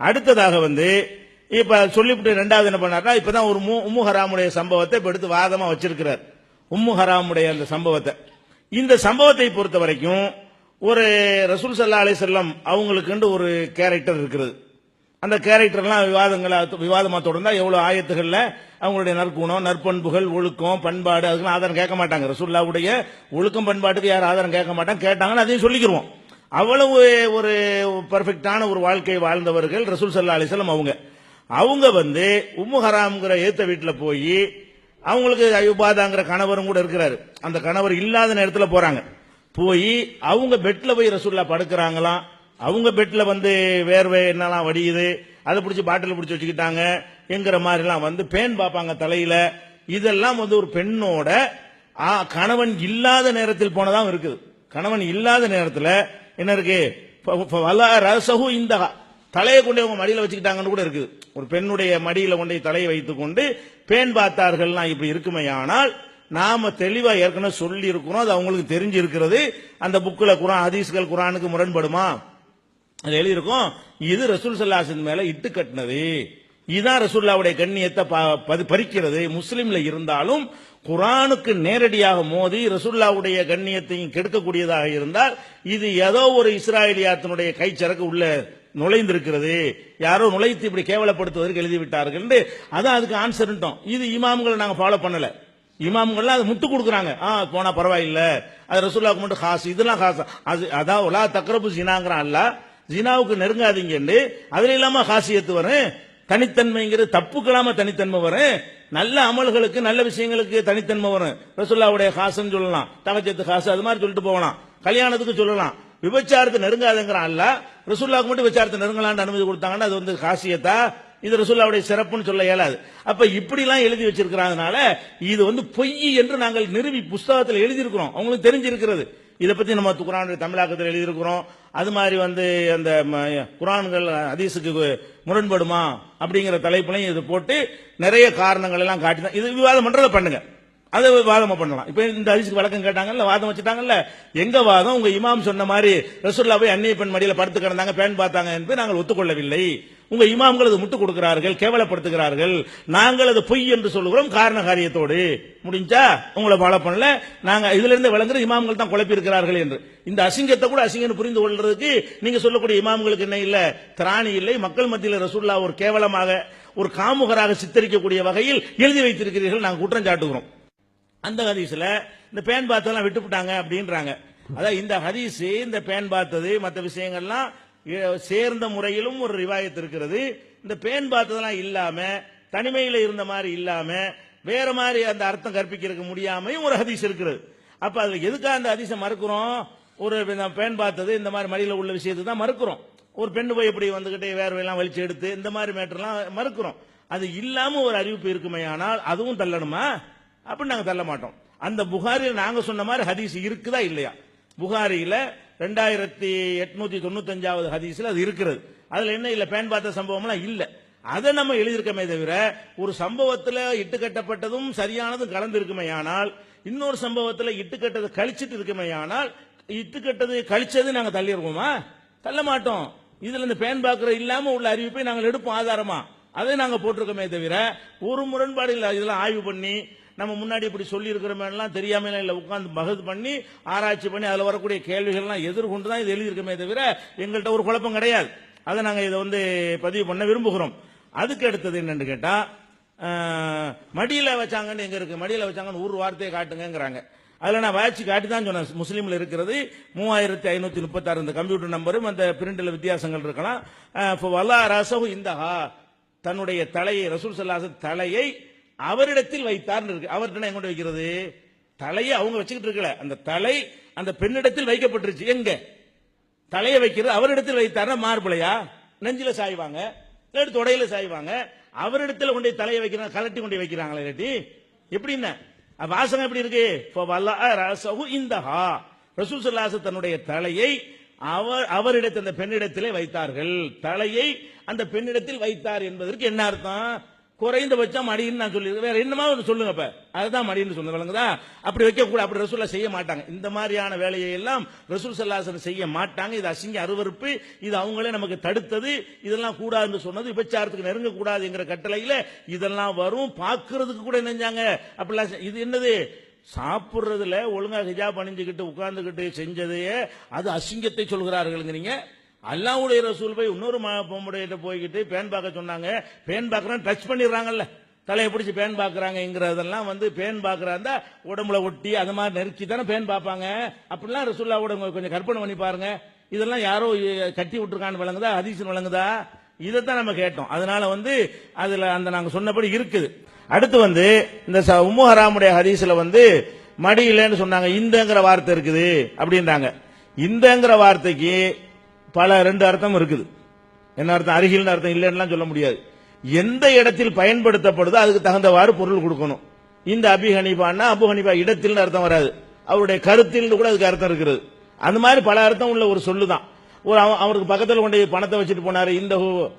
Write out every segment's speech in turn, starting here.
அடுத்ததாக வந்து இப்ப சொல்லிவிட்டு ரெண்டாவது என்ன பண்ணாருன்னா இப்பதான் ஒரு மு- உம்மு ஹராமுடைய சம்பவத்தை இப்ப எடுத்து வாதமா வச்சிருக்கிறார். உம்மு ஹராமுடைய அந்த சம்பவத்தை. இந்த சம்பவத்தை பொறுத்த வரைக்கும் ஒரு ரசூல் சல்லா அலி செல்லம் அவங்களுக்குண்டு ஒரு கேரக்டர் இருக்கிறது. அந்த கேரக்டர்லாம் விவாதங்களா விவாதமா தொடர்ந்தா எவ்வளவு ஆயத்துகள்ல அவங்களுடைய நற்குணம் நற்பண்புகள் ஒழுக்கம் பண்பாடு அதுக்கெல்லாம் ஆதாரம் கேட்க மாட்டாங்க. ரசூல்லாவுடைய ஒழுக்கம் பண்பாட்டுக்கு யாரும் ஆதாரம் கேட்க மாட்டாங்க. கேட்டாங்கன்னு அதையும் சொல்லிக்கிறோம் அவ்வளவு ஒரு பர்ஃபெக்டான ஒரு வாழ்க்கை வாழ்ந்தவர்கள் ரசூல் சல்லா அலிஸ்லாம் அவங்க. அவங்க வந்து உம்மு ஹராம்ங்கிற ஏத்த வீட்டில் போய் அவங்களுக்கு அயுபாதாங்கிற கணவரும் கூட இருக்கிறாரு. அந்த கணவர் இல்லாத நேரத்தில் போறாங்க. போய் அவங்க பெட்ல போய் ரசூல்லா படுக்கிறாங்களாம் அவங்க பெட்ல வந்து வேர்வை என்னெல்லாம் வடியுது? அதை பிடிச்சி பாட்டில் பிடிச்சி வச்சுக்கிட்டாங்க. என்கிற மாதிரிலாம் வந்து பேன் பார்ப்பாங்க தலையில. இதெல்லாம் வந்து ஒரு பெண்ணோட ஆ, கணவன் இல்லாத நேரத்தில் போனதாகவும் இருக்குது. கணவன் இல்லாத நேரத்தில் என்ன இருக்கு? வல ரசகு இந்த தலையை கொண்டு அவங்க மடியில வச்சுக்கிட்டாங்கன்னு கூட இருக்குது ஒரு பெண்ணுடைய மடியில கொண்டு போய் தலையை வைத்துக் கொண்டு பேன் பார்த்தார்கள்னா இப்படி இருக்குமே ஆனால் நாம தெளிவா ஏற்கனவே சொல்லி இருக்கிறோம் அது அவங்களுக்கு தெரிஞ்சு இருக்கிறது அந்த புக்கில் குரான் ஹதீஸ்கள் குரானுக்கு முரண்படுமா? அது எழுதியிருக்கோம். இது ரசூல் சல்லாசின் மேல இட்டு கட்டினது. இதுதான் ரசூல்லாவுடைய கண்ணியத்தை ப- பறிக்கிறது. முஸ்லீம்ல இருந்தாலும் குரானுக்கு நேரடியாக மோதி ரசூல்லாவுடைய கண்ணியத்தையும் கெடுக்கக்கூடியதாக இருந்தால் இது ஏதோ ஒரு இஸ்ராயலியாத்தினுடைய கைச்சரக்கு உள்ள நுழைந்திருக்கிறது. யாரோ நுழைத்து இப்படி கேவலப்படுத்துவதற்கு எழுதிவிட்டார்கள் அதான் அதுக்கு ஆன்சர்ட்டோம் இது இமாம்களை நாங்கள் ஃபாலோ பண்ணல. இமாம்கள்லாம் அதை முட்டு கொடுக்குறாங்க. ஆ போனா பரவாயில்ல. அது ரசூல்லாவுக்கு மட்டும் காசு இதெல்லாம் காசு. அது அதான் ஒலா தக்கரப்பு ஜினாங்கிறான் அல்ல ஜினாவுக்கு நெருங்காதீங்கன்னு அதுல இல்லாம ஹாசியத்து வரும். தனித்தன்மைங்கிறது தப்புக்கலாம தனித்தன்மை வரும். நல்ல அமல்களுக்கு நல்ல விஷயங்களுக்கு தனித்தன்மை வரும். ரசுல்லாவுடைய காசுன்னு சொல்லலாம். தகச்சத்து காசு அது மாதிரி சொல்லிட்டு போகலாம். கல்யாணத்துக்கு சொல்லலாம். விபச்சாரத்தை நெருங்காதுங்கிறான் அல்ல. ரசுல்லாவுக்கு மட்டும் விபச்சாரத்தை நெருங்கலாம்னு அனுமதி கொடுத்தாங்கன்னா அது வந்து காசியத்தா இது ரசுல்லாவுடைய சிறப்புன்னு சொல்ல இயலாது. அப்ப இப்படிலாம் எழுதி வச்சிருக்கிறதுனால இது வந்து பொய் என்று நாங்கள் நிறுவி புஸ்தகத்தில் எழுதியிருக்கிறோம். அவங்களுக்கு தெரிஞ்சிருக்கிறது. இதை பத்தி நம்ம குரானுடைய தமிழாக்கத்தில் எழுதியிருக்கிறோம். அது மாதிரி வந்து அந்த ம- குரான்கள் அதிசுக்கு முரண்படுமா அப்படிங்கிற தலைப்புலையும் இது போட்டு நிறைய காரணங்கள் எல்லாம் காட்டி தான். இது விவாதம் பண்றதை பண்ணுங்க. அதை வாதமா பண்ணலாம். இப்ப இந்த அதிசுக்கு வழக்கம் கேட்டாங்கல்ல வாதம் வச்சுட்டாங்கல்ல எங்க வாதம்? உங்க இமாம் சொன்ன மாதிரி ரசூல்லா போய் அந்நிய பெண் மடியில படுத்து கிடந்தாங்க பேன் பார்த்தாங்க என்று நாங்கள் ஒத்துக்கொள்ளவில்லை. உங்க இமாம்கள் அது முட்டு கொடுக்கிறார்கள் கேவலப்படுத்துகிறார்கள். நாங்கள் அது பொய் என்று சொல்லுகிறோம் காரண காரியத்தோடு முடிஞ்சா உங்களை ஃபாலோ பண்ணல. நாங்க இதுல இருந்து விளங்குற இமாம்கள் தான் குழப்பி இருக்கிறார்கள் என்று. இந்த அசிங்கத்தை கூட அசிங்கன்னு புரிந்து கொள்றதுக்கு நீங்க சொல்லக்கூடிய இமாம்களுக்கு என்ன இல்ல? திராணி இல்லை. மக்கள் மத்தியில் ரசூல்லா ஒரு கேவலமாக ஒரு காமுகராக சித்தரிக்கக்கூடிய வகையில் எழுதி வைத்திருக்கிறீர்கள். நாங்கள் குற்றம் சாட்டுகிறோம். அந்த ஹதீஸ்ல இந்த பேன் பாத்தெல்லாம் விட்டுவிட்டாங்க அப்படின்றாங்க. அதான் இந்த ஹதீஸ் இந்த பேன் பார்த்தது மற்ற விஷயங்கள்லாம் சேர்ந்த முறையிலும் ஒரு ரிவாயத் இருக்கிறது. இந்த பேன் பார்த்ததெல்லாம் இல்லாம தனிமையில இருந்த மாதிரி இல்லாம வேற மாதிரி அந்த அர்த்தம் கற்பிக்கிறதுக்கு முடியாமையும் ஒரு ஹதீஸ் இருக்கிறது. அப்ப அதுல எதுக்காக அந்த ஹதீஸை மறுக்கிறோம்? ஒரு பேன் பார்த்தது இந்த மாதிரி மடியில் உள்ள விஷயத்தை தான் மறுக்கிறோம். ஒரு பெண்ணு போய் இப்படி வந்துகிட்டே வேர்வையெல்லாம் வலிச்சு எடுத்து இந்த மாதிரி மேட்டர்லாம் மறுக்கிறோம். அது இல்லாம ஒரு அறிவிப்பு இருக்குமே ஆனால் அதுவும் தள்ளணுமா? அப்படின்னு நாங்க தள்ள மாட்டோம். அந்த புகாரில் நாங்க சொன்ன மாதிரி ஹதீஸ் இருக்குதா இல்லையா? புகாரியில ரெண்டாயிரத்தி எட்நூத்தி தொண்ணூத்தஞ்சாவது ஹதீஸ்ல அது இருக்கிறது. அதுல என்ன இல்ல பேன் பார்த்த சம்பவம்லாம் இல்ல. அதை நம்ம எழுதியிருக்கமே தவிர ஒரு சம்பவத்துல இட்டு கட்டப்பட்டதும் சரியானதும் கலந்து இருக்குமே ஆனால் இன்னொரு சம்பவத்துல இட்டு கட்டது கழிச்சிட்டு இருக்குமே ஆனால் இட்டு கட்டது கழிச்சது நாங்க தள்ளிடுவோமா தள்ள மாட்டோம். இதுல இந்த பேன் பாக்குற இல்லாம உள்ள அறிவிப்பை நாங்கள் எடுப்போம் ஆதாரமா. அதை நாங்க போட்டிருக்கோமே தவிர ஒரு முரண்பாடு இல்ல. இதெல்லாம் ஆய்வு பண்ணி நம்ம முன்னாடி இப்படி சொல்லி இருக்கிறோமெல்லாம் தெரியாமல் இல்லை. உட்காந்து மகது பண்ணி ஆராய்ச்சி பண்ணி அதில் வரக்கூடிய கேள்விகள்லாம் எதிர்கொண்டு தான் இது எழுதியிருக்கமே தவிர எங்கள்கிட்ட ஒரு குழப்பம் கிடையாது. அதை நாங்கள் இதை வந்து பதிவு பண்ண விரும்புகிறோம். அதுக்கு அடுத்தது என்னன்னு கேட்டால் மடியில் வச்சாங்கன்னு எங்கே இருக்குது மடியில் வச்சாங்கன்னு ஒரு வார்த்தையை காட்டுங்கிறாங்க அதில் நான் வாய்ச்சி காட்டி தான் சொன்னேன். முஸ்லீமில் இருக்கிறது மூவாயிரத்தி ஐநூற்றி முப்பத்தாறு இந்த கம்ப்யூட்டர் நம்பரும் அந்த பிரிண்டில் வித்தியாசங்கள் இருக்கலாம். இப்போ வல்லா ரசகு இந்தஹா தன்னுடைய தலையை ரசூல் சல்லாசன் தலையை அவரிடத்தில் வைத்தார்னு இருக்கு. அவர்கிட்ட எங்க கொண்டு வைக்கிறது? தலையை அவங்க வச்சுக்கிட்டு இருக்கல. அந்த தலை அந்த பெண்ணிடத்தில் வைக்கப்பட்டுருச்சு. எங்க? தலையை வைக்கிறது அவரிடத்தில் வைத்தார்னா மார்பிளையா நெஞ்சில சாய்வாங்க. இல்லாட்டி தொடையில சாய்வாங்க. அவரிடத்தில் கொண்டு தலையை வைக்கிறாங்க கலட்டி கொண்டு வைக்கிறாங்களா இல்லாட்டி எப்படின்னா அப்ப வாசகம் எப்படி இருக்கு? இப்ப வல்லா ரசஹு இந்தஹா. ரசூல் தன்னுடைய தலையை அவர் அவரிடத்தில் அந்த பெண்ணிடத்திலே வைத்தார்கள். தலையை அந்த பெண்ணிடத்தில் வைத்தார் என்பதற்கு என்ன அர்த்தம்? குறைந்தபட்சம் மடின்னு நான் சொல்லி வேற என்னமா ஒன்று சொல்லுங்க இப்ப அதுதான் மடின்னு சொன்ன விளங்குதா? அப்படி வைக்க கூட அப்படி ரசூல்லா செய்ய மாட்டாங்க. இந்த மாதிரியான வேலையை எல்லாம் ரசூல் சல்லாசன் செய்ய மாட்டாங்க. இது அசிங்க அருவருப்பு. இது அவங்களே நமக்கு தடுத்தது. இதெல்லாம் கூடாதுன்னு சொன்னது விபச்சாரத்துக்கு நெருங்க கூடாதுங்கிற கட்டளையில இதெல்லாம் வரும். பார்க்கிறதுக்கு கூட நினைஞ்சாங்க அப்படிலாம் செ- இது என்னது? சாப்பிடுறதுல ஒழுங்கா ஹிஜாப் அணிஞ்சுக்கிட்டு உட்கார்ந்துக்கிட்டு செஞ்சதையே அது அசிங்கத்தை சொல்கிறார்கள்ங்கிறீங்க. அல்லாவுடைய ரசூல் போய் இன்னொரு பொம்புடையிட்ட போய்கிட்டு பேன் பார்க்க சொன்னாங்க. பேன் பார்க்கறோம் டச் பண்ணிடுறாங்கல்ல. தலையை பிடிச்சி பேன் பார்க்கறாங்கிறதெல்லாம் வந்து பேன் பார்க்கறாந்தா உடம்புல ஒட்டி அது மாதிரி நெருக்கி தானே பேன் பார்ப்பாங்க. அப்படிலாம் ரசூல்லாவோட உங்க கொஞ்சம் கற்பனை பண்ணி பாருங்க. இதெல்லாம் யாரோ கட்டி விட்டுருக்கான்னு விளங்குதா? வழங்குதா இதை இதைத்தான் நம்ம கேட்டோம். அதனால வந்து அதுல அந்த நாங்க சொன்னபடி இருக்குது. அடுத்து வந்து இந்த ச- உம்மு ஹராமுடைய ஹதீஸில் வந்து மடியிலன்னு சொன்னாங்க. இந்தங்கிற வார்த்தை இருக்குது அப்படின்றாங்க. இந்தங்கிற வார்த்தைக்கு பல ரெண்டு அர்த்தம் இருக்குது. என்ன அர்த்தம்? அருகில் அர்த்தம் இல்லைன்னுலாம் சொல்ல முடியாது. எந்த இடத்தில் பயன்படுத்தப்படுதோ அதுக்கு தகுந்தவாறு பொருள் கொடுக்கணும். இந்த அபி ஹனீஃபான்னா அபு ஹனீஃபா இடத்தில்னு அர்த்தம் வராது. அவருடைய கருத்தில் கூட அதுக்கு அர்த்தம் இருக்கிறது அந்த மாதிரி பல அர்த்தம் உள்ள ஒரு சொல்லுதான். ஒரு அவ- அவருக்கு பக்கத்தில் கொண்டு போய் பணத்தை வச்சுட்டு போனாரு இந்த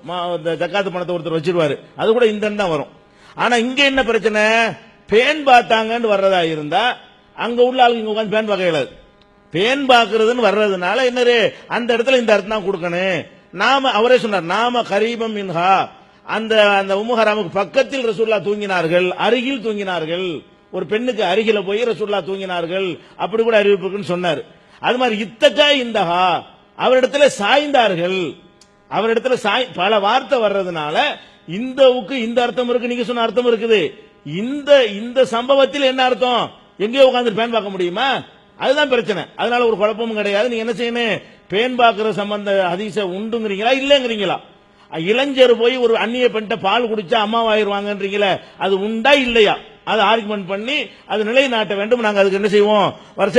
மா- இந்த ஜக்காத்து பணத்தை ஒருத்தர் வச்சிருவாரு. அது கூட இந்த தான் வரும். ஆனா இங்க என்ன பிரச்சனை? பேன் பார்த்தாங்கன்னு வர்றதா இருந்தா அங்க உள்ள ஆளுங்க இங்க உட்காந்து பேன் பார்க்க இயலாது. பேன் பாக்குறதுன்னு வர்றதுனால என்னரு அந்த இடத்துல இந்த அர்த்தம் தான் கொடுக்கணும். நாம அவரே சொன்னார் நாம கரீபம் மின்ஹா. அந்த அந்த உமுஹராமுக்கு பக்கத்தில் ரசூல்லா தூங்கினார்கள் அருகில் தூங்கினார்கள். ஒரு பெண்ணுக்கு அருகில போய் ரசூல்லா தூங்கினார்கள். அப்படி கூட அறிவிப்புக்குன்னு சொன்னார். அது மாதிரி இத்தக்கா இந்தஹா அவரிடத்துல சாய்ந்தார்கள். அவரிடத்துல சாய் பல வார்த்தை வர்றதுனால இந்தவுக்கு இந்த அர்த்தம் இருக்கு நீங்க சொன்ன அர்த்தம் இருக்குது. இந்த இந்த சம்பவத்தில் என்ன அர்த்தம்? எங்கேயோ உட்காந்து பேன் பார்க்க முடியுமா? அதுதான் பிரச்சனை. அதனால ஒரு குழப்பமும் கிடையாது. நீங்க என்ன செய்யணும்? பேன் பாக்குற சம்பந்த ஹதீஸ உண்டுங்கிறீங்களா? இல்லைங்கிறீங்களா? இளைஞர் போய் ஒரு அந்நிய பெண்கிட்ட பால் குடிச்சா அம்மாவாயிருவாங்கன்றீங்களே அது உண்டா இல்லையா? அதை ஆர்குமெண்ட் பண்ணி அது நிலைநாட்ட வேண்டும். நாங்க அதுக்கு என்ன செய்வோம்? வருஷம்